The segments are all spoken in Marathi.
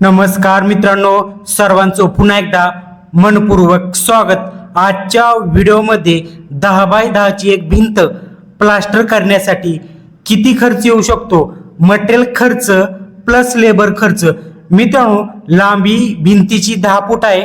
नमस्कार मित्रांनो सर्वांचं पुन्हा एकदा मनपूर्वक स्वागत. आजच्या व्हिडिओमध्ये दहा बाय दहाची एक भिंत प्लास्टर करण्यासाठी किती खर्च येऊ शकतो? मटेरियल खर्च प्लस लेबर खर्च. मित्रांनो लांबी भिंतीची दहा फूट आहे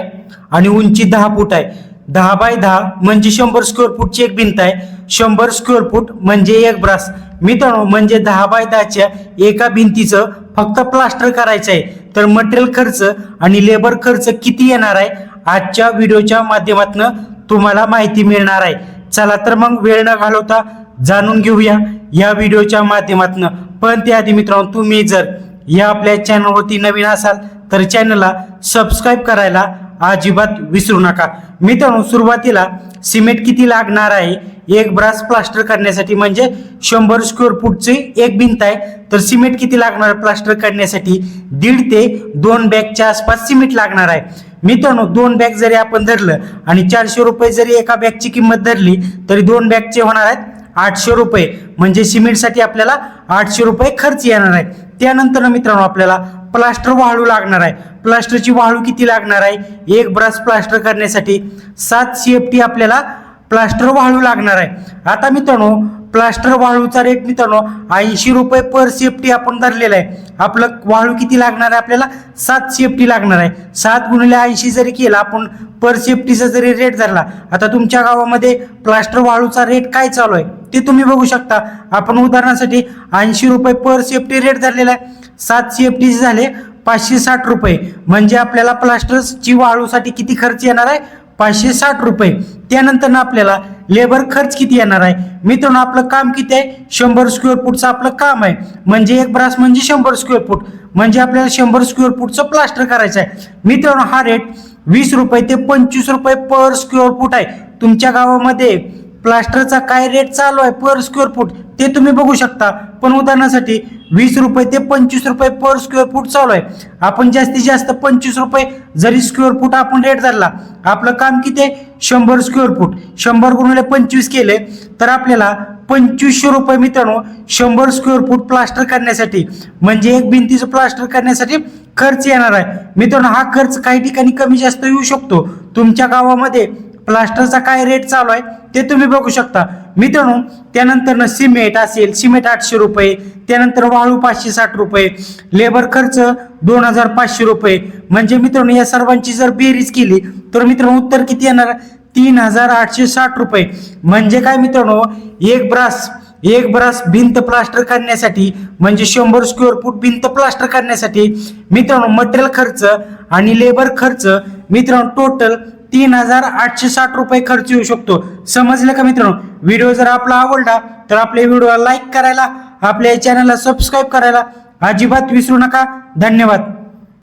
आणि उंची दहा फूट आहे. दहा बाय दहा म्हणजे शंभर स्क्वेअर फूटची एक भिंत आहे. शंभर स्क्वेअर फूट म्हणजे एक ब्रास. मित्रांनो म्हणजे दहा बाय दहाच्या एका भिंतीचं फक्त प्लास्टर करायचं आहे. तर मटेरियल खर्च आणि लेबर खर्च किती येणार आहे? आजच्या व्हिडिओच्या माध्यमातून तुम्हाला माहिती मिळणार आहे. चला तर मग वेळ न घालवता जाणून घेऊया या व्हिडिओच्या माध्यमातून. पण त्याआधी मित्रांनो तुम्ही जर या आपल्या चॅनलवरती नवीन असाल तर चॅनलला सबस्क्राईब करायला अजिबात विसरू नका. मित्रांनो सुरुवातीला सिमेंट किती लागणार आहे? एक ब्रास प्लास्टर करण्यासाठी म्हणजे शंभर स्क्वेअर फूटची एक भिंत आहे. तर सिमेंट किती लागणार आहे प्लास्टर करण्यासाठी? दीड ते दोन बॅगच्या आसपास सिमेंट लागणार आहे. मित्रांनो दोन बॅग जरी आपण धरलं आणि चारशे रुपये जरी एका बॅगची किंमत धरली तरी दोन बॅगचे होणार आहेत आठशे रुपये. म्हणजे सिमेंटसाठी आपल्याला आठशे रुपये खर्च येणार आहे. त्यानंतर मित्रांनो आपल्याला प्लास्टर वाळू लागणार आहे. प्लास्टरची वाळू किती लागणार आहे? एक ब्रश प्लास्टर करण्यासाठी सात सी एफ टी आपल्याला प्लास्टर वाळू लागणार आहे. आता मित्रांनो प्लास्टर वाळूचा रेट मित्रांनो ऐंशी रुपये पर सेफ्टी आपण धरलेला आहे. आपलं वाळू किती लागणार आहे आपल्याला? सात सेफ्टी लागणार आहे. सात गुणिले ऐंशी जरी केला आपण पर सेफ्टीचा जरी रेट धरला आता तुमच्या गावामध्ये प्लास्टर वाळूचा रेट काय चालू आहे? ते तुम्ही बघू शकता. आपण उदाहरणासाठी ऐंशी रुपये पर सेफ्टी रेट धरलेला आहे. सात सेफ्टीचे झाले पाचशे साठ रुपये. म्हणजे आपल्याला प्लास्टर्सची वाळूसाठी किती खर्च येणार आहे? पाचशे साठ रुपये. त्यानंतर ना आपल्याला लेबर खर्च किती येणार आहे? मित्रांनो आपलं काम किती आहे? शंभर स्क्वेअर फूटचं आपलं काम आहे. म्हणजे एक ब्रास म्हणजे शंभर स्क्वेअर फूट म्हणजे आपल्याला शंभर स्क्वेअर फूटचं प्लास्टर करायचं आहे. मित्रांनो हा रेट वीस रुपये ते पंचवीस रुपये पर स्क्वेअर फूट आहे. तुमच्या गावामध्ये प्लास्टरचा काय रेट चालू आहे पर स्क्वेअर फूट ते तुम्ही बघू शकता. पण उदाहरणासाठी वीस रुपये ते पंचवीस रुपये पर स्क्वेअर फूट चालू आहे. आपण जास्तीत जास्त पंचवीस रुपये जरी स्क्वेअर फूट आपण रेट धरला आपलं काम किती आहे? शंभर स्क्वेअर फूट शंभर गुणिले पंचवीस केले तर आपल्याला पंचवीसशे रुपये मित्रांनो शंभर स्क्वेअर फूट प्लास्टर करण्यासाठी म्हणजे एक भिंतीचं प्लास्टर करण्यासाठी खर्च येणार आहे. मित्रांनो हा खर्च काही ठिकाणी कमी जास्त येऊ शकतो. तुमच्या गावामध्ये प्लास्टरचा काय रेट चालू आहे ते तुम्ही बघू शकता. मित्रांनो त्यानंतर सिमेंट असेल सिमेंट आठशे रुपये त्यानंतर वाळू पाचशे साठ रुपये लेबर खर्च दोन हजार पाचशे रुपये. म्हणजे मित्रांनो या सर्वांची जर बेरीज केली तर मित्रांनो उत्तर किती येणार? तीन हजार आठशे साठ रुपये. म्हणजे काय मित्रांनो? एक ब्रास एक ब्रास भिंत प्लास्टर करण्यासाठी म्हणजे शंभर स्क्वेअर फूट भिंत प्लास्टर करण्यासाठी मित्रांनो मटेरियल खर्च आणि लेबर खर्च मित्रांनो टोटल तीन हजार आठशे साठ रुपये खर्च येऊ शकतो. समजलं का मित्रांनो? व्हिडिओ जर आपला आवडला तर आपल्या व्हिडिओला लाईक करायला आपल्या चॅनलला सबस्क्राईब करायला अजिबात विसरू नका. धन्यवाद.